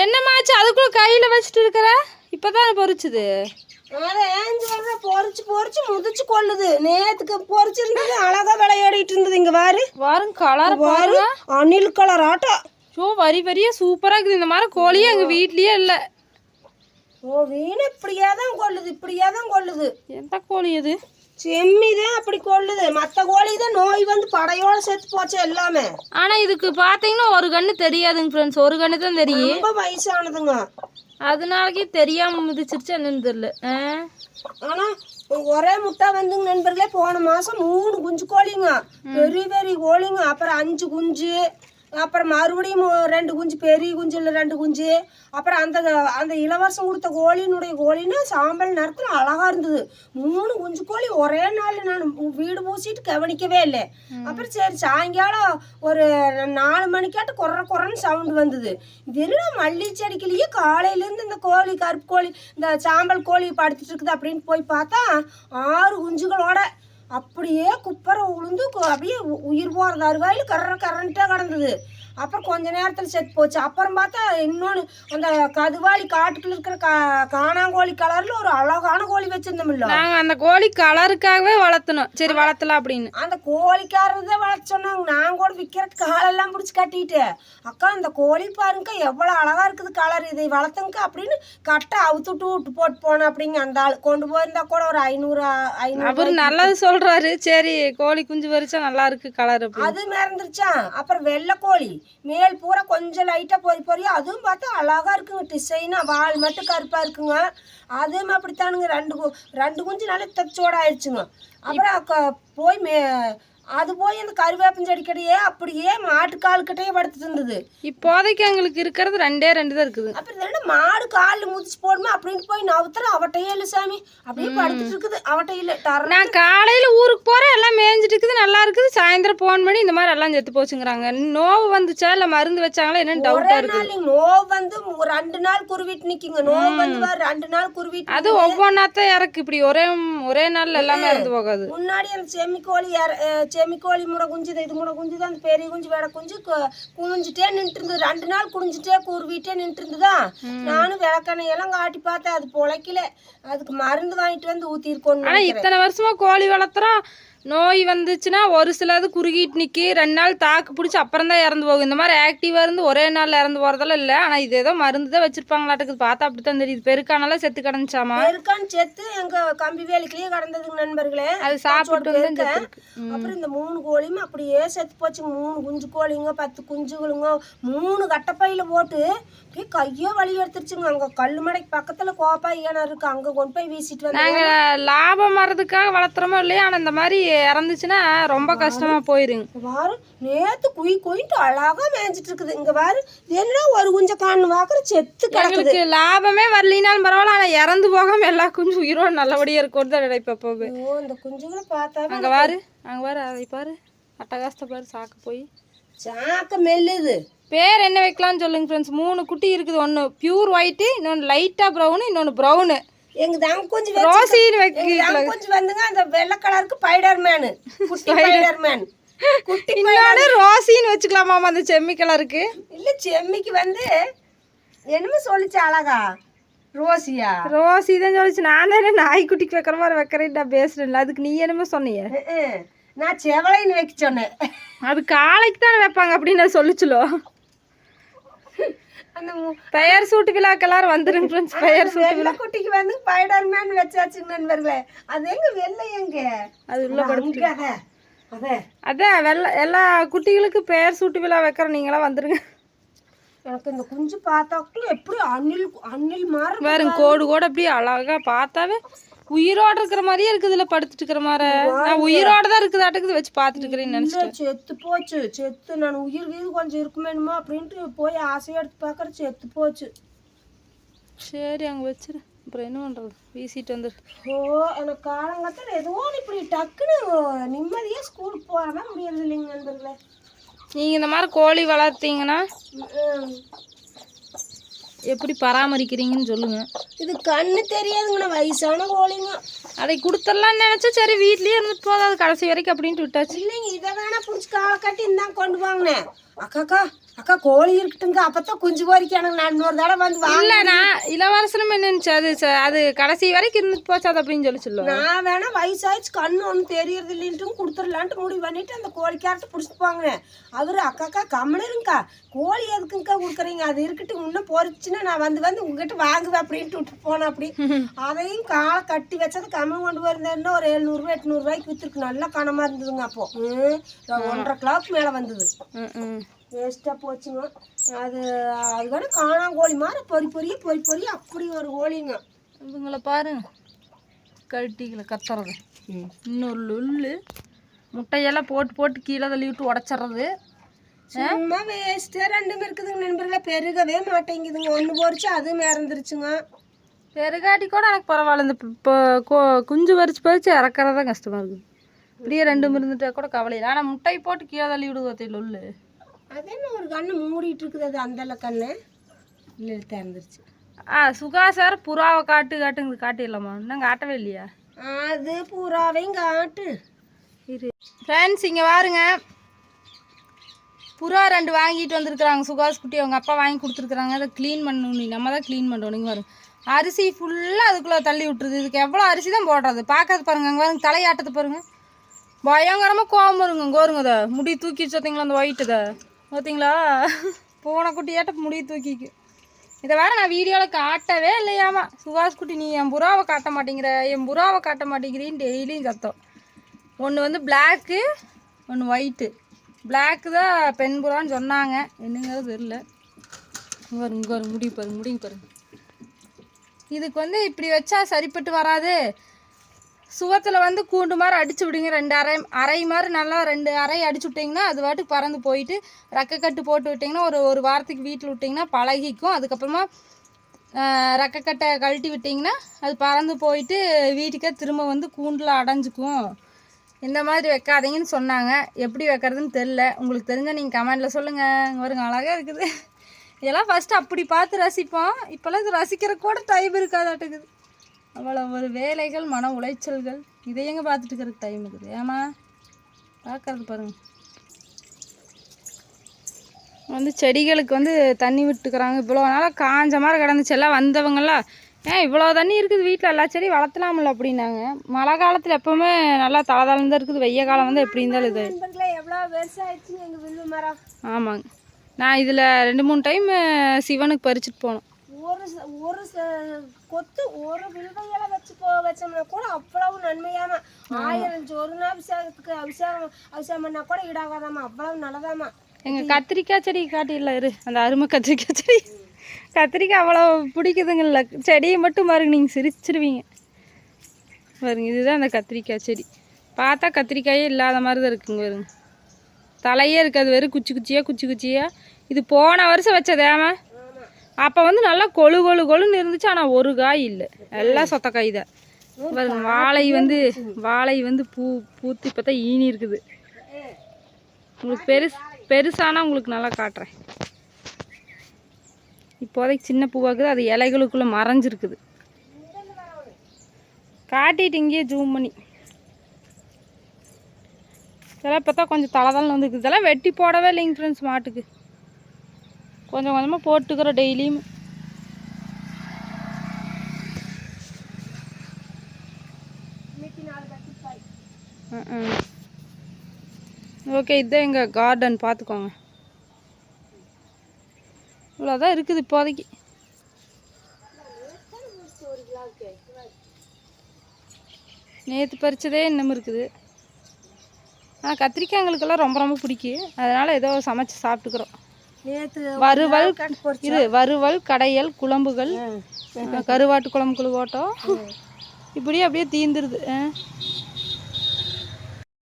என்னமாச்சு? அதுக்குள்ள கையில வச்சுட்டு இருக்கிற? இப்பதான் வர்ற பொறிச்சு பொறிச்சு முதிச்சு கொள்ளுது. நேத்துக்கு பொறிச்சிருந்தது அழகா விளையாடிட்டு இருந்தது. இங்க பாரு வாரும் கலர் பாரு அணில் கலர் ஆட்டம் ஷோ வரி வரியா சூப்பரா இருக்குது. இந்த மாதிரி கோழியே எங்க வீட்லயே இல்ல. ஓ வீணு இப்படியே தான் கொள்ளுது இப்படியே தான் கொள்ளுது. எந்த கோழி அது? செம்மி தான் அப்படி கொள்ளுது. மற்ற கோழி தான் நோய் வந்து படையோட செத்து போச்சு எல்லாமே. ஆனா இதுக்கு பாத்தீங்கன்னா ஒரு கண்ணு தெரியாதுங்க ஃப்ரெண்ட்ஸ் ஒரு கண்ணு தான் தெரியும். ரொம்ப வயசானதுங்க. அதனாலக்கே தெரியாம மிதிச்சிருச்சு என்னன்னு தெரியல? ஆனா ஒரே முட்டை வந்துங்க நண்பர்களே போன மாசம் மூணு குஞ்சு கோழிங்க. பெரிய பெரிய கோழிங்க. அப்புறம் அஞ்சு குஞ்சு. அப்புறம் மறுபடியும் ரெண்டு குஞ்சு பெரிய குஞ்சு இல்லை ரெண்டு குஞ்சு. அப்புறம் அந்த அந்த இளவரசம் கொடுத்த கோழியினுடைய கோழின்னா சாம்பல் நேரத்தில் அழகா இருந்தது. மூணு குஞ்சு கோழி ஒரே நாள் நான் வீடு பூசிட்டு கவனிக்கவே இல்லை. அப்புறம் சரி சாயங்காலம் ஒரு நாலு மணிக்காட்டு குறை குறைன்னு சவுண்டு வந்தது. என்ன மல்லி செடிக்கிலேயே காலையிலேருந்து இந்த கோழி கருப்பு கோழி இந்த சாம்பல் கோழி படுத்துட்டு இருக்குது அப்படின்னு போய் பார்த்தா ஆறு குஞ்சுகளோட அப்படியே குப்பரை உளுந்து அப்படியே உயிர் போகிறது அறுவாயில் கர கரண்ட்டாக கிடந்தது. அப்புறம் கொஞ்ச நேரத்தில் செத்து போச்சு. அப்புறம் பார்த்தா இன்னொன்று அந்த கதுவாளி காட்டுக்குள்ள இருக்கிற கா காணாங்கோழி கலரில் ஒரு அழகான கோழி வச்சுருந்தோம்ல நாங்க அந்த கோழி கலருக்காகவே வளர்த்தணும். சரி வளர்த்தலாம் அப்படின்னு. அந்த கோழிக்காரர் தான் வளர்த்து சொன்னாங்க. நான் கூட விற்கிறதுக்கு காலெல்லாம் பிடிச்சி கட்டிட்டு அக்கா இந்த கோழி பாருங்க எவ்வளோ அழகா இருக்குது கலர் இதை. வளர்த்துங்க அப்படின்னு கட்டை அவுத்துட்டு விட்டு போட்டு போனேன் அப்படிங்க அந்த ஆள். கொண்டு போயிருந்தா கூட ஒரு ஐநூறு ஐநூறு அவரு நல்லது சொல்றாரு. சரி கோழி குஞ்சு வரிச்சா நல்லா இருக்கு கலர் அது மறந்துருச்சான் அப்புறம் வெள்ளை கோழி. மேல் பூரா கொஞ்சம் லைட்டாக பொறி பொறியும் அதுவும் பார்த்தா அழகாக இருக்குங்க டிசைனாக வால் மட்டும் கருப்பாக இருக்குங்க. அதுவும் அப்படித்தானுங்க ரெண்டு ரெண்டு குஞ்சு நல்லா தச்சோட ஆயிடுச்சுங்க. அப்புறம் போய் மே அது போய் அந்த கருவேப்பஞ்செடிக்கடையே அப்படியே மாட்டுக்கால் கிட்டயே படுத்துட்டு இருந்தது. இப்போதைக்கு எங்களுக்கு இருக்கிறது ரெண்டே ரெண்டு தான் இருக்குது. அப்புறம் என்ன மாடு காலில் முதிச்சு போடுமே அப்படின்னு போய் நவுத்துற? அவட்டையே இல்லை சாமி. அப்படியே படுத்துட்டு இருக்குது. அவட்டையில் நான் காலையில ஊருக்கு போறேன். எல்லாம் மேய்ஞ்சிட்டு இருக்குது நல்லா இருக்குது. சாயந்தரம் போன் பண்ணி இந்த மாதிரி எல்லாம் செத்து போச்சுங்கிறாங்க. நோவு வந்துச்சா இல்ல மருந்து வச்சாங்களா? என்னன்னு டவுட்டா ஒரே இருக்கு நாள் நீங்க நோவு வந்து ரெண்டு நாள் குருவிட்டு நிக்குங்க. நோவு வந்து ரெண்டு நாள் குருவிட்டு அது ஒவ்வொன்னாத்தான் இறக்கு. இப்படி ஒரே ஒரே நாள்ல எல்லாமே இறந்து போகாது. முன்னாடி அந்த செமிக்கோழி இற- அஹ் செமிக்கோழி முறை குஞ்சு இது முறை குஞ்சு தான் அந்த பெரிய குஞ்சு வேட குஞ்சு கு- குனிஞ்சிட்டே நின்றுட்டு இருந்தது ரெண்டு நாள் குனிஞ்சிட்டே கூறுவிட்டே நின்றுட்டு இருந்ததா நானும் விளக்கெண்ணையெல்லாம் காட்டி பார்த்தேன் அது பொழைக்கல. அதுக்கு மருந்து வாங்கிட்டு வந்து ஆனா ஊத்திருக்கோன்னு இத்தனை வருஷமா கோழி வளர்த்துறோம். நோய் வந்துச்சுன்னா ஒரு சிலது குறுகிட்டு நிக்கி ரெண்டு நாள் தாக்கு பிடிச்சி அப்புறம் தான் இறந்து போகும். இந்த மாதிரி ஆக்டிவா இருந்து ஒரே நாள்ல இறந்து போறதெல்லாம் இல்ல. ஆனா இது ஏதோ மருந்து தான் வச்சிருப்பாங்களாட்டுக்குது. பார்த்தா அப்படித்தான் தெரியுது. பெருக்கானால செத்து கிடந்துச்சாமா? பெருக்கான் செத்து எங்க கம்பி வேலைக்குள்ளேயே கடந்ததுங்க நண்பர்களே. அது சாப்பிட்டு வந்து அப்புறம் இந்த மூணு கோழியும் அப்படியே செத்து போச்சுங்க மூணு குஞ்சு கோழிங்க பத்து குஞ்சுகளுங்க மூணு கட்டப்பையில போட்டு அப்படியே கையோ வலி எடுத்துருச்சுங்க. அங்க கல்லுமடைக்கு பக்கத்துல கோப்பாய் கிணறு இருக்கு. அங்க கொண்டு போய் வீசிட்டு வந்தாங்க நாங்க லாபம் வர்றதுக்காக வளர்த்துறோமோ இல்லையா ஆனா இந்த மாதிரி இறந்துச்சுன்னா ரொம்ப கஷ்டமா போயிருங்க. பாரு. நேத்து குய் குயின்ட்டு அழகா மேய்ஞ்சிட்டு இருக்குது இங்க பாரு. இது என்னடா ஒரு குஞ்ச காணு வாக்குற செத்து கிடக்குது. லாபமே வரலினாலும் பரவாயில்ல ஆனா இறந்து போகாம எல்லா குஞ்சும் உயிரோட நல்லபடியா இருக்கும் தான் நினைப்பேன் எப்போவே ஐயோ இந்த குஞ்சுகளை பார்த்தா அங்க பாரு. அங்க பாரு அதை பாரு. அட்டகாசத்தை பாரு சாக்கு போய். சாக்க மெல்லுது. பேர் என்ன வைக்கலாம்னு சொல்லுங்க ஃப்ரெண்ட்ஸ் மூணு குட்டி இருக்குது. ஒன்று பியூர் ஒயிட்டு இன்னொன்று லைட்டாக ப்ரௌனு இன்னொன்று ப்ரௌனு எங்க தங்க குஞ்சு ரோசின்னு வைக்க எங்க தங்க குஞ்சு வந்துங்க அந்த வெள்ளை கலருக்கு ஸ்பைடர் மேனு குட்டி ஸ்பைடர் மேன் குட்டி இன்னொன்று ரோசின்னு வச்சுக்கலாமாமா அந்த செம்மி கலருக்கு? இல்ல செம்மிக்கு வந்து என்னமோ சொல்லிச்சு அழகா. ரோசியா? ரோசி தான் சொல்லிச்சு. நான் தானே நாய்க்குட்டிக்கு வைக்கிற மாதிரி வைக்கிறேன் நான் பேசுறேன்ல. அதுக்கு நீ என்னமோ அஹ். நான் செவலைன்னு வைக்க சொன்னேன். அது காலைக்கு தானே வைப்பாங்க அப்படின்னு நான் சொல்லிச்சுலோ. பெயர் சூட்டு விழாக்கு எல்லாரும் வந்துருங்க ஃப்ரெண்ட்ஸ் பெயர் அந்த வெள்ளை குட்டிக்கு வந்து ஸ்பைடர் மேன் வச்சாச்சுங்க நண்பர்களே. அது எங்க வெள்ளை எங்க? அது உள்ள அத அதான் வெள்ளை எல்லா குட்டிகளுக்கு பெயர் சூட்டு விழா வைக்கிற நீங்களாம் வந்துருங்க. எனக்கு இந்த குஞ்சு பார்த்தாக்குள்ள எப்படி அணில் அணில் மாதிரி பாருங்க கோடு கோடு அப்படியே அழகா பார்த்தாவே உயிரோட இருக்கிற மாதிரியே இருக்குதுல படுத்துட்டு இருக்கிற மாதிரி. நான் உயிரோட தான் இருக்குதாட்டுக்குது வச்சு பார்த்துட்டு இருக்கிறேன்னு செத்து போச்சு செத்து. நான் உயிர் கீது கொஞ்சம் இருக்குமேனுமா அப்படின்ட்டு போய் ஆசையா எடுத்து பார்க்கற செத்து போச்சு. சரி அங்கே வச்சிரு. அப்புறம் என்ன பண்ணுறது வீசிட்டு வந்துரு. ஓ எனக்கு காலங்கத்தில் ஏதோ ஒண்ணு இப்படி டக்குன்னு நிம்மதியாக ஸ்கூலுக்கு போகாம முடியறது இல்லைங்க நண்பர்களே. நீங்கள் இந்த மாதிரி கோழி வளர்த்தீங்கன்னா. எப்படி பராமரிக்கிறீங்கன்னு சொல்லுங்கள் இது கண்ணு தெரியாதுங்கண்ணா வயசான கோழிங்க. அதை கொடுத்துடலான்னு நினச்சா சரி வீட்லயே இருந்துட்டு போதும் அது கடைசி வரைக்கும் அப்படின்ட்டு விட்டாச்சு. இல்லைங்க இதை வேணா பிடிச்சி காலை கட்டி இந்தாங்க கொண்டு வாங்கினேன். அக்காக்கா அக்கா கோழி இருக்கட்டுங்க அப்பதான் குஞ்சு பொறிக்கணும் நான் இன்னொரு தடவை வந்து வாங்க இல்ல நான் இளவரசனம் என்னச்சு அது ச- அது கடைசி வரைக்கும் இருந்துட்டு போச்சு அது அப்படின்னு சொல்லி சொல்லுவோம். நான் வேணா வயசாயிடுச்சு கண்ணு ஒன்றும் தெரியறது இல்லைன்ட்டு கொடுத்துடலான்ட்டு முடிவு பண்ணிட்டு அந்த கோழிக்காரத்தை பிடிச்சிட்டு போங்க அவரு அக்காக்கா கம்மனு இருங்கக்கா. கோழி எதுக்குங்கக்கா கொடுக்குறீங்க? அது இருக்கட்டும் இன்னும் பொறிச்சுன்னா நான் வந்து வந்து உங்ககிட்ட வாங்குவேன் அப்படின்ட்டு விட்டு போனேன் அப்படி. அதையும் காலை கட்டி வச்சது கம்மன் கொண்டு வந்திருந்தேன்னா ஒரு எழுநூறுபா எட்நூறுபாய்க்கு வித்துருக்கு. நல்லா கனமா இருந்ததுங்க அப்போ. ம், ஒன்றரை கிலோவுக்கு மேலே வந்தது. ம், ம். வேஸ்ட்டாக போச்சுங்க. அது அது வேணா காணாம் கோழி மாதிரி பொறி பொரிய பொறி பொறி அப்படி ஒரு கோழிங்க. இவங்கள பாருங்க. கட்டிகளை கத்துறது. இன்னொரு லுல்லு. முட்டையெல்லாம் போட்டு போட்டு கீழே தள்ளி விட்டு உடச்சிட்றது. சும்மா வேஸ்ட்டு ரெண்டும் இருக்குதுங்க நண்பர்களே. பெருகவே மாட்டேங்குதுங்க. ஒன்று பொறிச்சு அதுவும் இறந்துருச்சுங்க பெருகாட்டி கூட எனக்கு பரவாயில்ல. இந்த இப்போ கொ- குஞ்சு பறிச்சு பறிச்சு இறக்குறது தான் கஷ்டமா இருக்குது இப்படியே ரெண்டும் இருந்துட்டா கூட கவலை இல்லை. ஆனால் முட்டை போட்டு கீழே தள்ளி விடுவது லுல்லு? அது என்ன ஒரு கண்ணு மூடிட்டு இருக்குது அது அந்தல கண்ணு? இல்லை திறந்துருச்சு. ஆ சுகாசார் புறாவை காட்டு காட்டுங்கிறது காட்டிடலாமா? இன்னும் காட்டவே இல்லையா? அது பூராவையும் காட்டு. இரு. ஃப்ரெண்ட்ஸ் இங்கே பாருங்க புறா ரெண்டு வாங்கிட்டு வந்திருக்கிறாங்க. சுகாஸ் குட்டி அவங்க அப்பா வாங்கி கொடுத்துருக்குறாங்க. அதை க்ளீன் பண்ணணும் நீ. நம்ம தான் க்ளீன் பண்ணணும் நீங்கள் பாருங்க. அரிசி ஃபுல்லாக அதுக்குள்ளே தள்ளி விட்டுருது. இதுக்கு எவ்வளோ அரிசி தான் போடுறது? பார்க்கறது பாருங்க. அங்கே பாருங்க தலையாட்டத்தை பாருங்க. பயங்கரமாக கோவம் வருங்க. இங்கே வருங்க அதை முடி தூக்கி வச்சோத்தீங்களா அந்த ஒயிட்டு பார்த்தீங்களா போன குட்டியாட்ட முடி தூக்கிக்கு. இதை வேறு நான் வீடியோவில் காட்டவே இல்லையாமா. சுபாஷ் குட்டி நீ என் புறாவை காட்ட மாட்டேங்கிற. என் புறாவை காட்ட மாட்டேங்கிறீன்னு டெய்லியும் சத்தம். ஒன்று வந்து பிளாக்கு ஒன்று ஒயிட்டு பிளாக்கு தான் பெண் புறான்னு சொன்னாங்க. என்னங்கிறது தெரில இங்கே வரும் இங்கே வரும் முடி பாருங்க முடிங்க பாருங்க இதுக்கு வந்து இப்படி வச்சா சரிப்பட்டு வராது. சுவத்தில் வந்து கூண்டு மாதிரி அடிச்சு விடுங்க. ரெண்டு அரை அரை மாதிரி நல்லா ரெண்டு அரை அடிச்சு விட்டிங்கன்னா அது வாட்டுக்கு பறந்து போயிட்டு ரெக்கை கட்டு போட்டு விட்டிங்கன்னா ஒரு ஒரு வாரத்துக்கு வீட்டில் விட்டிங்கன்னா பழகிக்கும். அதுக்கப்புறமா ஆஹ், கழட்டி விட்டிங்கன்னா அது பறந்து போயிட்டு வீட்டுக்கே திரும்ப வந்து கூண்டில் அடைஞ்சிக்கும். இந்த மாதிரி வைக்காதீங்கன்னு சொன்னாங்க. எப்படி வைக்கிறதுன்னு தெரில உங்களுக்கு தெரிஞ்சால் நீங்கள் கமெண்டில் சொல்லுங்கள் வருங்க அழகாக இருக்குது. இதெல்லாம் ஃபஸ்ட்டு அப்படி பார்த்து ரசிப்போம். இப்போல்லாம் இது ரசிக்கிற கூட டைம் இருக்காதாட்டுக்குது. அவ்வளோ ஒரு வேலைகள் மன உளைச்சல்கள். இதை எங்கே பார்த்துட்டு இருக்கிறதுக்கு டைம் இருக்குது. ஏமா பார்க்கறது பாருங்க. வந்து செடிகளுக்கு வந்து தண்ணி விட்டுக்கிறாங்க. இவ்வளோ நாளாக காஞ்ச மாதிரி கிடந்துச்சு. எல்லாம் வந்தவங்கலாம் ஏன் இவ்வளோ தண்ணி இருக்குது வீட்டில் எல்லா செடியும் வளர்த்தலாம்ல அப்படின்னாங்க. மழை காலத்தில் எப்போவுமே நல்லா தலை தான் இருக்குது. வெய்ய காலம் வந்து எப்படி இருந்தாலும் இது. ஆமாங்க. நான் இதில் ரெண்டு மூணு டைம் சிவனுக்கு பறிச்சுட்டு போனோம். ஒரு ஒரு கொத்து ஒரு வில்வையில வச்சு போ வச்சோம்னா கூட அவ்வளவு நன்மையாமா? ஆயிரம் ஒரு அபிஷேகத்துக்கு அபிஷேகம் அபிஷேகம் பண்ணா கூட ஈடாகாதாமா? அவ்வளவு நல்லதாமா? எங்கள் கத்திரிக்காய் செடி காட்டிடல இரு. அந்த அருமை கத்திரிக்காய் செடி. கத்திரிக்காய் அவ்வளோ பிடிக்குதுங்கல்ல. செடியை மட்டும் பாருங்க நீங்கள் சிரிச்சிருவீங்க. பாருங்க இதுதான் அந்த கத்திரிக்காய் செடி. பார்த்தா கத்திரிக்காயே இல்லாத மாதிரி தான் இருக்குங்க பாருங்க. தலையே இருக்காது வெறும் குச்சி குச்சியாக குச்சி குச்சியாக இது போன வருஷம் வச்சதேமா அப்போ வந்து நல்லா கொழு கொழு கொழுன்னு இருந்துச்சு ஆனால் ஒரு காய் இல்லை. எல்லாம் சொத்த காய் தான் வாழை வந்து வாழை வந்து பூ பூத்து இப்போ தான் ஈனி இருக்குது. உங்களுக்கு பெருசு பெருசானா உங்களுக்கு நல்லா காட்டுறேன். இப்போதைக்கு சின்ன பூவாக்குது அது இலைகளுக்குள்ளே மறைஞ்சிருக்குது. காட்டிட்டு இங்கேயே ஜூம் பண்ணி. இதெல்லாம் இப்போ தான் கொஞ்சம் தலை தலை வந்துருக்குது. இதெல்லாம் வெட்டி போடவே இல்லைங்க ஃப்ரெண்ட்ஸ் மாட்டுக்கு. கொஞ்சம் கொஞ்சமாக போட்டுக்கிறோம் டெய்லியும். ஓகே இதுதான் எங்கள் கார்டன் பார்த்துக்கோங்க இவ்வளோதான் இருக்குது இப்போதைக்கு. நேற்று பறித்ததே இன்னமும் இருக்குது. ஆனால் கத்திரிக்காய் எங்களுக்கெல்லாம் ரொம்ப ரொம்ப பிடிக்கும். அதனால் ஏதோ சமைச்சு சாப்பிட்டுக்கிறோம். வறுவல் இது வறுவல் கடையல் குழம்புகள் கருவாட்டு குழம்பு குழு போட்டோம் இப்படியே அப்படியே தீந்துருது.